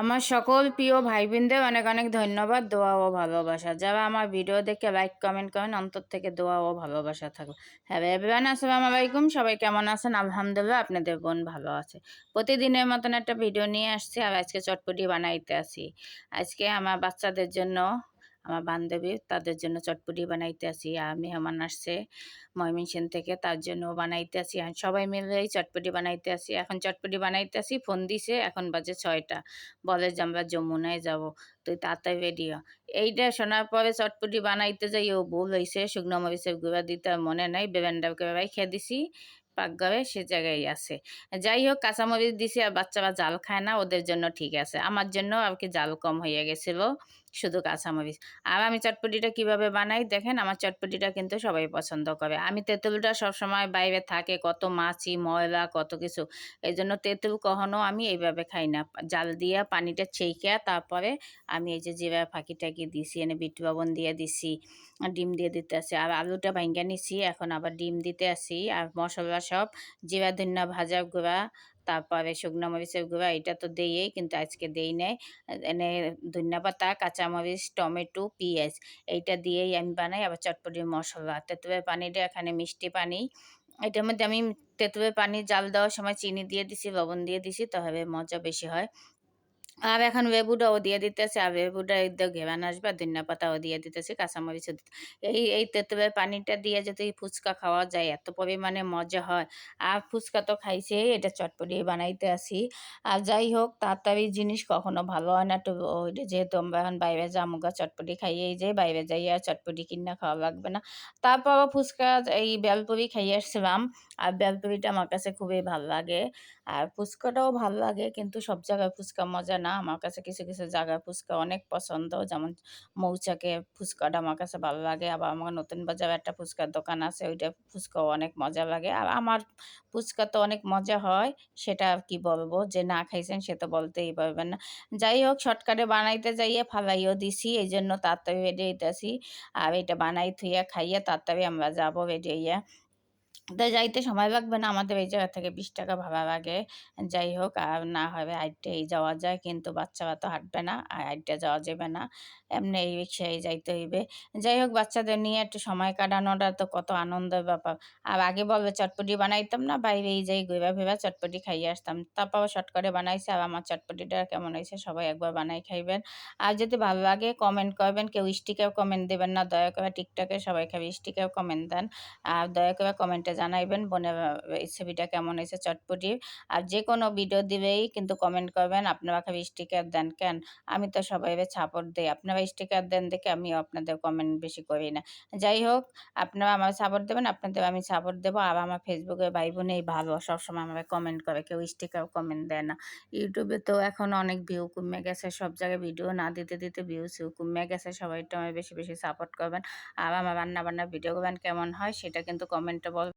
আমার সকল প্রিয় ভাই বোনদের অনেক অনেক ধন্যবাদ, দোয়া ও ভালোবাসা। যারা আমার ভিডিও দেখে লাইক কমেন্ট করেন, অন্তর থেকে দোয়া ও ভালোবাসা থাকবে। হ্যাঁ এভরিওয়ান আসসালাম আলাইকুম। সবাই কেমন আছেন? আলহামদুলিল্লাহ, আপনাদের বোন ভালো আছে। প্রতিদিনের মতন একটা ভিডিও নিয়ে আসছি আর আজকে চটপটি বানাইতে আসি আজকে আমার বাচ্চাদের জন্য আমার বান্ধবী তাদের জন্য চটপটি বানাইতে আসি, আর মেহমান আসছে ময়মনসিং থেকে তার জন্য বানাইতে আসি। সবাই মিলে এই চটপটি বানাইতে আসি। এখন চটপটি বানাইতে আসি, ফোন দিছে, এখন বাজে ছয়টা। বলে যে আমরা যমুনায় যাব। তুই রেডি হ। এইটা শোনার পরে চটপটি বানাইতে যাই, ও বল হয়েছে শুকনো মরিচের গুঁড়া দিতে মনে নাই বেরেন্ডা করে খেয়ে দিছি। পাকঘরে সে জায়গায় আছে। যাই হোক, কাঁচামরিচ দিছি আর বাচ্চারা জাল খায় না, ওদের জন্য ঠিক আছে। আমার জন্য আর কি জাল কম হয়ে গেছিল, শুধু কাঁচামরিচ। আর আমি চটপটিটা কীভাবে বানাই দেখেন, আমার চটপটিটা কিন্তু সবাই পছন্দ করে। আমি তেঁতুলটা সবসময় বাইরে থাকে, কত মাছি, ময়লা, কত কিছু। এই জন্য তেঁতুল কখনো আমি এইভাবে খাই না। জাল দিয়া পানিটা ছেঁকে তারপরে আমি এই যে জিরা ফাঁকি টাকি দিছি, এনে বিট লবণ দিয়ে দিছি, ডিম দিয়ে দিতে আসি আর আলুটা ভাঙ্গা নিছি, এখন আবার ডিম দিতে আসি। আর মশলা সব। জিরা, ধন্যা ভাজা গুঁড়া, তারপরে শুকনো মরিচের গুঁড়া, এটা তো দেয়ই কিন্তু আজকে দেই নাই। এনে ধনিয়া পাতা কাঁচামরিচ টমেটো, পিঁয়াজ, এইটা দিয়েই আমি বানাই। আবার চটপটির মশলা, তেঁতুলের পানিটা এখানে মিষ্টি পানি। এটার মধ্যে আমি তেঁতুলের পানি, জাল দেওয়ার সময় চিনি দিয়ে দিছি, লবণ দিয়ে দিছি তবে মজা বেশি হয়। আর এখন লেবুটাও দিয়ে দিতেছে, আর লেবুটা একদম ঘেরান আসবে, ধনিয়া পাতাও দিয়ে দিতেছি কাঁচামরিচও দিতে এই এই তেঁতুলের পানিটা দিয়ে যদি ফুচকা খাওয়া যায়, এত পরিমাণে মজা হয়। আর ফুচকা তো খাইছে, এটা চটপটি বানাইতে আসি। আর যাই হোক, তাড়াতাড়ি জিনিস কখনো ভালো হয় না, তো যেহেতু আমরা এখন বাইরে জামুগা চটপটি খাইয়েই যাই বাইরে যাই আর চটপটি কিনা খাওয়া লাগবে না। তারপর ফুচকা, এই বেলপুরি খাইয়ে আসছিলাম, আর বেলপুরিটা আমার কাছে খুবই ভালো লাগে। আর ফুচকাটাও ভালো লাগে, কিন্তু সব জায়গায় ফুচকা মজা না আমার কাছে কিছু কিছু জায়গায় ফুচকা অনেক পছন্দ। যেমন মৌচাকে ফুচকাটা আমার কাছে ভালো লাগে। আবার আমার নতুন বাজারে একটা ফুচকার দোকান আছে, ওইটা ফুচকাও অনেক মজা লাগে। আর আমার ফুচকা তো অনেক মজা হয়, সেটা আর কি বলব? যে না খাইছেন সে তো বলতেই পারবেন না। যাই হোক, শর্টকাটে বানাইতে যাইয়ে ফালাইও দিছি এই জন্য তাড়াতাড়ি রেডি হইতেছি। আর এটা বানাই থুইয়া খাইয়ে তাড়াতাড়ি আমরা যাব রেডি হইয়া। তা যাইতে সময় লাগবে না। আমাদের এই জায়গা থেকে বিশ টাকা ভাড়া লাগে। যাই হোক, আর না হবে হাইটেই যাওয়া যায়, কিন্তু বাচ্চারা তো হাঁটবে না, আর হাইটে যাওয়া যাবে না। এমনি এই রিক্সায় যাইতে হইবে। যাই হোক, বাচ্চাদের নিয়ে একটু সময় কাটানোটা তো কত আনন্দের ব্যাপার। আর আগে বলবে চটপটি বানাইতাম না, বাইরে এই যাই ঘুরা ফেরা চটপটি খাইয়ে আসতাম। তারপর শর্ট করে বানাইছে, আর আমার চটপটিটা কেমন হয়েছে সবাই একবার বানাই খাইবেন। আর যদি ভালো লাগে কমেন্ট করবেন। কেউ স্টিকেও কমেন্ট দেবেন না, দয়া করে টিকটকে সবাই খাবে স্টিকেও কমেন্ট দেন। আর দয়া করে কমেন্টে জানাইবেন বোনের ছবিটা কেমন হয়েছে চটপটি আর যে কোনো ভিডিও দিবেই কিন্তু কমেন্ট করবেন, আপনারা খালি স্টিকার দেন কেন? আমি তো সবাই সাপোর্ট দিই। আপনারা স্টিকার দেন দেখে আমিও আপনাদের কমেন্ট বেশি করি না। যাই হোক, আপনারা আমার সাপোর্ট দেবেন, আপনাদের আমি সাপোর্ট দেবো। আর আমার ফেসবুকে ভাই বোনেই ভালো, সবসময় আমাকে কমেন্ট করে, কেউ স্টিকার কমেন্ট দেয় না। ইউটিউবে তো এখন অনেক ভিউ কমে গেছে, সব জায়গায় ভিডিও না দিতে দিতে ভিউ সিউ কমে গেছে। সবাই একটু আমায় বেশি বেশি সাপোর্ট করবেন। আর আমার রান্না বান্না ভিডিও করবেন কেমন হয়, সেটা কিন্তু কমেন্টে বল